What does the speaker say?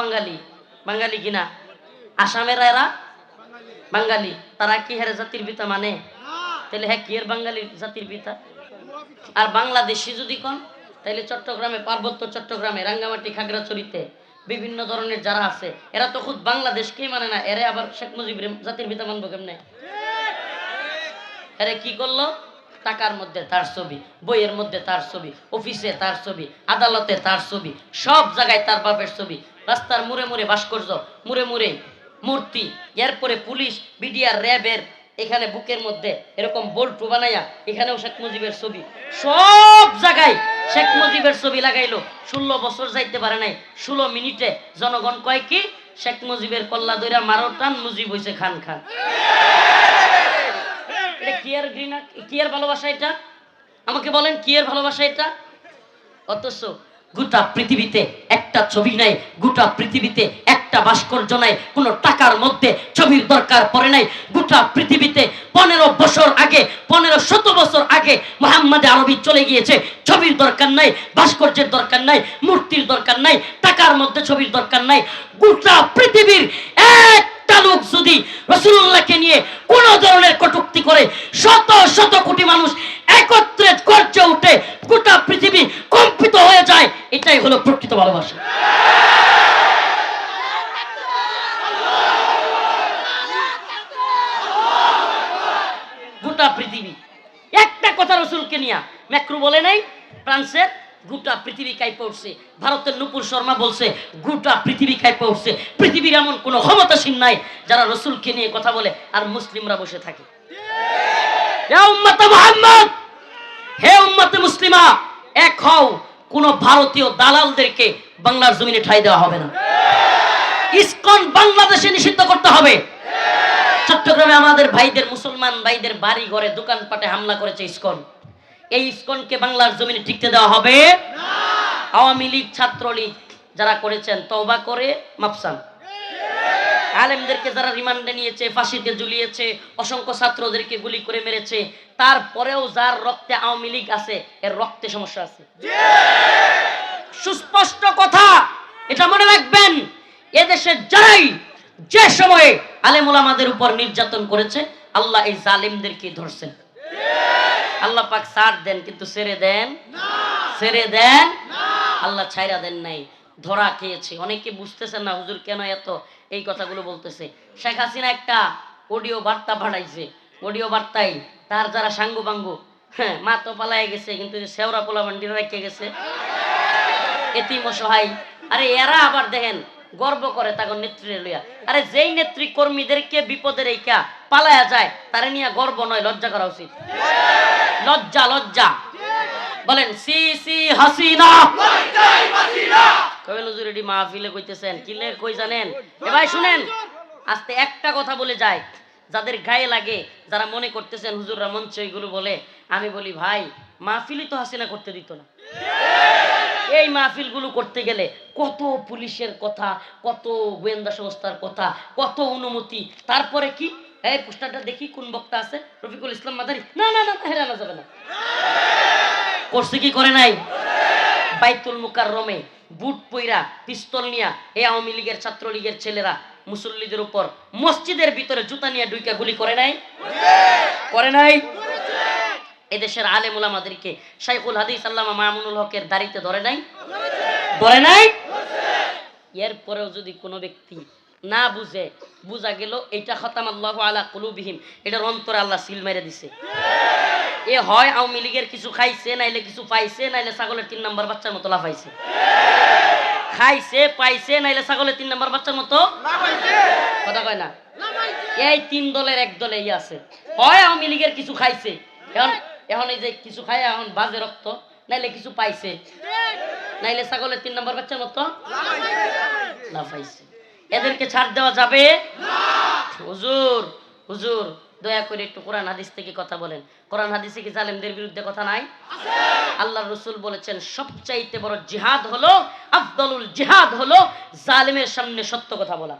বাঙালি? বাঙালি কিনা? আসামের এরা? বাঙালি। তারা কি হারে জাতির পিতা মানে? তাহলে হ্যাঁ কি এর বাঙালি জাতির পিতা? আর বাংলাদেশি যদি কোন, তাহলে চট্টগ্রামে, পার্বত্য চট্টগ্রামে, রাঙ্গামাটি, খাগড়াছড়িতে বিভিন্ন ধরনের যারা আছে, এরা তো খুব বাংলাদেশকেই মানে না, এরা আবার শেখ মুজিবের জাতির পিতা মানবো কেমনে? আরে কি করল? টাকার মধ্যে তার ছবি, বইয়ের মধ্যে তার ছবি, অফিসে তার ছবি, আদালতে তার ছবি, সব জায়গায় তার বাপের ছবি। রাস্তার মুড়ে মুড়ে ভাস্কর্য, মুড়ে মুড়ে মূর্তি, এরপরে পুলিশ, বিডিআর, র্যাবের, এখানে বুকের মধ্যে এরকম বল্টু বানাইয়া এখানেও শেখ মুজিবের ছবি। সব জায়গায় শেখ মুজিবের ছবি লাগাইলো। ষোলো বছর যাইতে পারে নাই, ষোলো মিনিটে জনগণ কয় কি? শেখ মুজিবের কল্লা দইরা মারো, টান মুজিব হইছে খান খান। এটা কি আর ঘৃণা, কি আর ভালোবাসা এটা? আমাকে বলেন কি ভালোবাসা এটা? অথচ গোটা পৃথিবীতে একটা ছবি নাই, গোটা পৃথিবীতে একটা ভাস্কর্য নাই, কোনো টাকার মধ্যে ছবির দরকার পড়ে নাই। গোটা পৃথিবীতে পনেরো বছর আগে, পনেরো শত বছর আগে মোহাম্মদ আরবি চলে গিয়েছে। ছবির দরকার নাই, ভাস্কর্যের দরকার নাই, মূর্তির দরকার নাই, টাকার মধ্যে ছবির দরকার নাই। গোটা পৃথিবীর একটা লোক যদি রসুল্লাহকে নিয়ে কোনো ধরনের কটুক্তি করে, শত শত কোটি মানুষ একত্রে গর্জে উঠে গোটা পৃথিবী কম্পিত হয়ে যায়। এটাই হলো প্রকৃত ভালোবাসা। গোটা পৃথিবী। একটা কথা রসুলকে নিয়া ম্যাক্রু বলে নাই, ফ্রান্সের গোটা পৃথিবী কাইপে উঠছে। ভারতের নুপুর শর্মা বলছে, গোটা পৃথিবী কাইপে উঠছে। পৃথিবীর এমন কোনো ক্ষমতাসীন নাই যারা রসুলকে নিয়ে কথা বলে আর মুসলিমরা বসে থাকে। হে উম্মতে মুসলিমা! এক হও কোন ভারতীয় দালালদেরকে বাংলার জমিনে ঠাই দেওয়া হবে না। ইসকন বাংলাদেশে নিষিদ্ধ করতে হবে। চট্টগ্রামে আমাদের ভাইদের মুসলমান ভাইদের বাড়ি ঘরে দোকানপাটে হামলা করেছে ইসকন। এই ইসকনকে বাংলার জমিনে টিকতে দেওয়া হবে? আওয়ামী লীগ ছাত্রলীগ যারা করেছেন, তওবা করে মাপসান আলেমদেরকে যারা রিমান্ডে নিয়েছে, ফাঁসিতে ঝুলিয়েছে, অসংখ্য ছাত্রদেরকে গুলি করে মেরেছে, তারপরেও যার রক্তে আওয়ামী লীগ আছে, এর রক্তে সমস্যা আছে। সুস্পষ্ট কথা, এটা মনে রাখবেন এদেশের যারাই যে সময়ে আলেমুল আমাদের উপর নির্যাতন করেছে, আল্লাহ এই জালিমদেরকে ধরছেন। আল্লাহ পাক সার দেন, কিন্তু ছেড়ে দেন? ছেড়ে দেন? আল্লাহ ছাইরা দেন নাই। ধরা খেয়েছে। অনেকে বুঝতেছেন না, হুজুর কেন এত? এই কথাগুলো বলতেছে। শেখ হাসিনা একটা অডিও বার্তা পাঠাইছে। অডিও বার্তায় তার যারা সাঙ্গু বাঙ্গু হ্যাঁ মা তো পালায় গেছে, কিন্তু শেওরা পোলা মান্ডিরা রেখে গেছে। এতিম অসহায়। আরে এরা আবার দেখেন, গর্ব করে তাগর নেত্রী লইয়া। আরে যেই নেত্রী কর্মীদেরকে বিপদের এইকা পালায়া যায়, তারে নিয়ে গর্ব নয়, লজ্জা করা উচিত। লজ্জা লজ্জা। বলেন, সি সি হাসিনা। কবে নজরুল এটি মাহফিলে কইতেছেন কিলে কই জানেন? এ ভাই শুনেন, আস্তে একটা কথা বলে যায় যাদের গায়ে লাগে, যারা মনে করতেছেন হুজুররা মঞ্চে এগুলো বলে, আমি বলি, ভাই, মাহফিলই তো হাসিনা করতে দিত না। এই মাহফিলগুলো করতে গেলে কত পুলিশের কথা, কত গোয়েন্দা সংস্থার কথা, কত অনুমতি, তারপরে কি? এই পোস্টারটা দেখি কোন বক্তা আছে? রফিকুল ইসলাম মাদারি না না না, হেরানো যাবে না। করছে কি, করে নাই? বাইতুল মুকার রোমে বুট পইরা পিস্তল নিয়া এই আওয়ামী লীগের ছাত্রলীগের ছেলেরা মুসল্লিদের উপর মসজিদের ভিতরে জুতা নিয়ে ডুইকা গুলি করে নাই? করে নাই? এদেশের আলেম ওলামাদেরকে শাইখুল হাদিস আল্লামা মামুনুল হকের দাড়িতে ধরে নাই? ধরে নাই? এরপরেও যদি কোনো ব্যক্তি না বুঝে বুঝা গেল এটা খতাম আল্লাহ আলা কুলুবিহিম। এটার অন্তরে আল্লাহ সিল মেরে দিছে। এ হয় আওয়ামী লীগের কিছু খাইছে নাইলে কিছু পাইছে নাইলে ছাগলের তিন নম্বর বাচ্চার মতো লাফাইছে। খাইছে পাইছে নাইলে ছাগলের তিন নম্বর বাচ্চার মতো কথা কয় না? এই তিন দলের এক দলে ই আছে। হয় আওয়ামী লীগের কিছু খাইছে। এখন এখন এই যে কিছু খায় এখন বাজে রক্ত নাইলে কিছু পাইছে। নাইলে ছাগলের তিন নম্বর বাচ্চার মতো লাফাইছে। এদেরকে ছাড় দেওয়া যাবে? হুজুর হুজুর দয়া করে একটু কোরআন হাদিস থেকে কথা বলেন। কোরআন হাদিসে কি জালেমদের বিরুদ্ধে কথা নাই? আল্লাহ রসুল বলেছেন সবচাইতে বড় জিহাদ হলো আফদলুল জিহাদ হলো জালেমের সামনে সত্য কথা বলা।